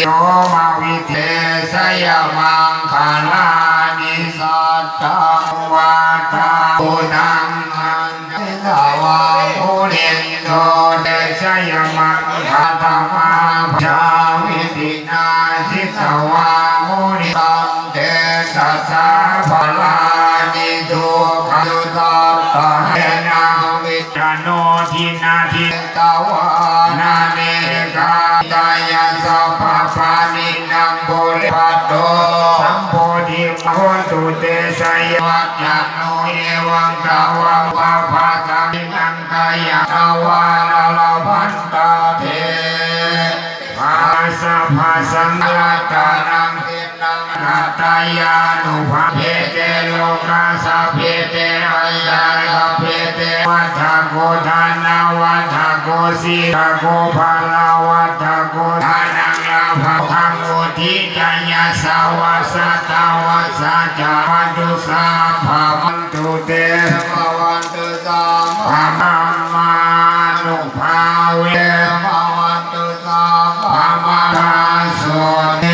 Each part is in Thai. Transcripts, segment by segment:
โยมาวิเทสยมังคลานิสัตตังวาทาอุนังอันตาวาภูเรนโตเดชยมังคาธรรมาชาวิตินาชิตวามุนิตังเตสัสสะพลานิทุกขยุตตาเห ทินาทิตาวานาเนกาตายาสัพพปานินังบุริปัตโตสัมโพธิมโหตุเตสยวัจจโนเอวังตาวังปะภาตานินังกายะตาวาลาลาพันตาเทภาสะภาสังลาตานังตินังรัตายานุภาเพเตโลกาสะเพเตอันตารกเพเต วัฏโกทานาวัฏโกสีทโกภาลาวัฏโกทานังลาภะคังโอทิจายาสาวาสตาวาสาจามันตุสาภามันตุเตภาวันตุสาภามัมานุภาเวภาวันตุสาภามาโสเน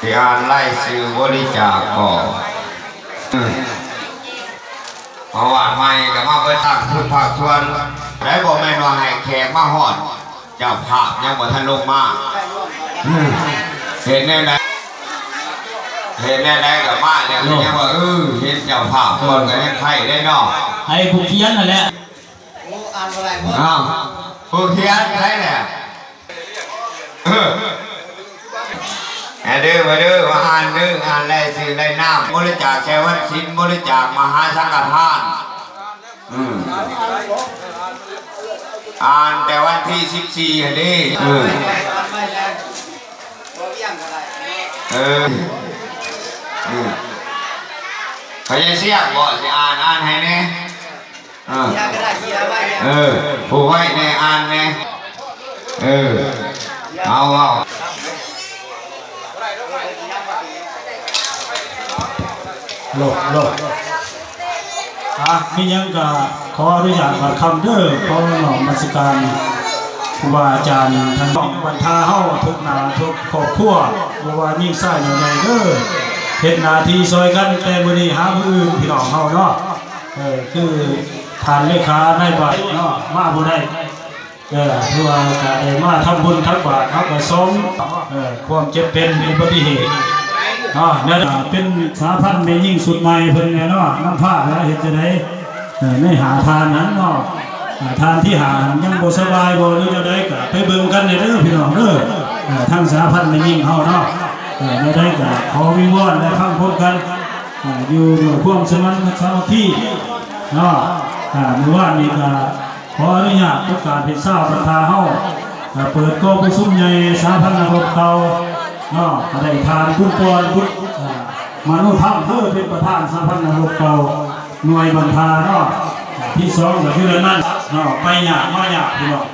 ที่อ่านไล่ซื้อบริจาคก่อน ราะว่าไม่ก็มาไปตั้งพุทธภาคชวนได้บอกแม่นว่าให้แขกมาหอด เจ้าภาพยังบ่ทันลงมาอืมเห็นแน่ไหนเห็นแน่ไหนกับมาเนี่ยก็ยังว่าเออเห็นเจ้าภาพคนก็ยังไข่ได้เนาะให้ผู้เขียนนั่นแหละอ้าวผู้เขียนใครเนี่ย เออแอนเด้อมาเด้อมาอ่านเด้ออ่านไล่สื่อไล่น้ำบริจาคแค่วัดชิ้นบริจาคมหาสังฆทานอืมอ่านแต่วันที่สิบสี่อันนี้เออเออเอพยายเสียกบอกสิอ่านอ่านให้แน่เออเออผู้ไว้ในอ่านเนี่ยเออเอาเอา โลกโลกอะมียังก็ขออนุญาตว่าคำเด้อขอหน่อมมัสการครูบาอาจารย์ท่านบอกบรรทาเฮาทุกนาทุกครอบครัวบ่ว่ายิ่งซ่าใหญ่ๆเด้อเฮ็ดน้าทีซอยกันแต่มื้อนี้หาผู้อื่นพี่น้องเฮาเนาะเออคือทานเลขาในบาทเนาะมาบ่ได้เออคือว่าก็ได้มาทำบุญทักบาทครับก็สมเออความเจ็บเป็นอุบัติเหตุ อ่าเนี่นเป็นสาพันธ์ในยิ่งสุดใหม่เพิ่นเนี่ยเนาะน้ำผ้าแล้วเฮ็ดจะได้ในหาทานนั้นเนาะทานที่หายังบ่สบายบ่หรือจะได้ก็ไปเบิ่งกันเด้อพี่น้องเด้อทั้งสาพันธ์ในยิ่งเฮาเนาะจะได้ก็ขอวิงวอนและพังพบกันอยู่ด้วยความสมัครสามัคคีเนาะเมื่อวานนี้ก็ขออนุญาตประกาศเป็นทราประธาเฮาอ่าเปิดกองประชุมใหญ่สาพันธ์รบเก่า เนาะก็ได้ทานคุณปอนคุณอ่ามนุธรรมเพื่อเป็นประธานสาพันธ์นรบเก่าหน่วยบรรทาเนาะที่สองก็คือเรื่องนั้นเนาะไปหยากมาอยากพี่น้อง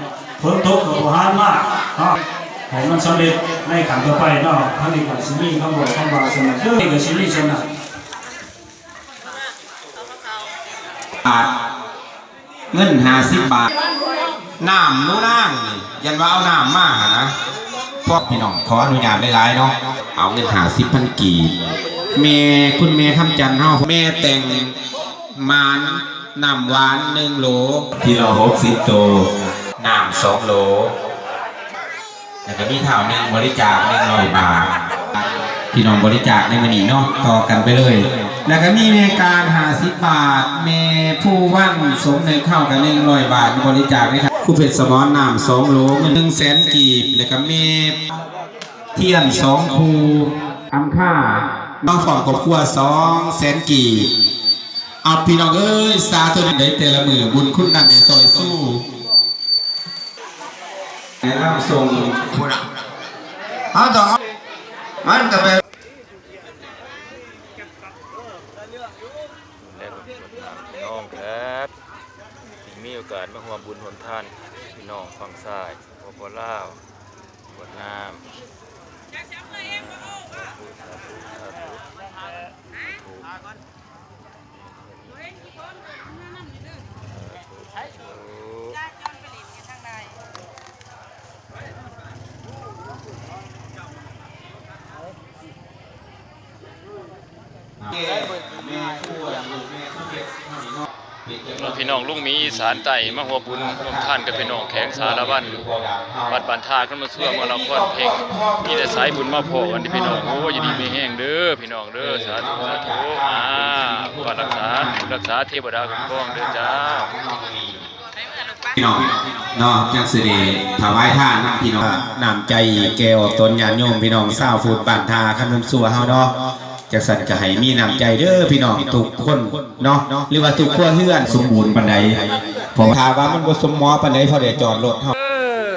ฝนตกก็บ่หานมากเนาะให้มันสำเร็จในขันต่อไปเนาะทั้งนี้ก็สิมีคำบอกคำว่าสนับเด้อนี่ก็สิมีสนับาทเงินห้าสิบบาทน้ำนู้นนั่งยันว่าเอาน้ำมาหา พวกพี่น้องขออนุญาตหลายๆเนาะเอาเงินหาสิบพันกีเมคุณเมคำจันทร์เฮาแม่แต่งมานน้ำหวานหนึ่งโหลกิโลหกสิบโตน้ำสองโหลแล้วก็มีเท่าหนึ่งบริจาคหนึ่งร้อยบาทพี่น้องบริจาคในวันนี้เนาะต่อกันไปเลย แล้วก็มีเมการหาสิบบาท เมผู้ว่างสมในเข้ากันหนึ่งร้อยบาทบริจาคนะครับคู่เพชรสมอนนามสองโลเงินหนึ่งแสนกีบแล้วก็เมเทียนสองคูคำค่าน้องฝองกบครัวสองแสนกีบเอาพี่น้องเอ้ยสาธุได้แต่ละมือบุญคุณนั่นในซอยสู้ในร่างทรงพูดอะเอาต่อมันก็เป็น และพี่น้องครับที่มีโอกาสมาห่วมบุญหนท่านพี่น้องฝั่งซ้ายพอปลาวกดน้ำ พี่น้องลุงมีอีสานใต้มหัวบุญร่วมท่านกับพี่น้องแข็งสารวันวัดบานทาขึ้นมาชั่วเมื่อเราคอนเพลงมีแต่สายบุญมาโผล่กันที่พี่น้องโอ้ยอย่ดีไม่แห้งเด้อพี่น้องเด้อสาธุสาธุอ่าว่ารักษารักษาเทวดาคุ้มครองเด้อจ้าพี่น้องเนาะจังสิได้ถวายท่านนำพี่น้องนำใจแก้วตนญาติโยมพี่น้องชาวฟูดบ้านทาคำนำสัวเฮาเนาะ จังสันก็ให้มีน้ำใจเด้อพี่น้องทุกคนเนาะหรือว่าทุกครัวเฮือนสมบูรณ์ปานใดผมถามว่ามันบ่สมหมอปานใดพอได้จอดรถเฮาเออ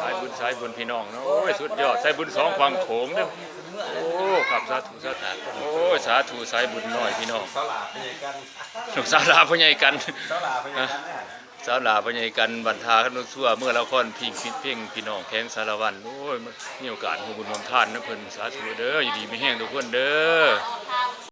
สายบุญสายบุญพี่น้องเนาะโอ้ยสุดยอดสายบุญสองฝั่งโขงเด้อโอ้ขับสาธุสาธุโอ้ยสาธุสายบุญน้อยพี่น้องสาลาพญายกันสาลาพญายกัน สาลาปัญากันบรรทาขนุสั่วเมื่อละครพิงพิเพ่งพี่น้องแข้งสารวันโอ้ยมีโอกาสหัวบุญมท่านนะเพิ่นสาธุเด้ออยู่ดีไม่แห้งทุกคนเด้อ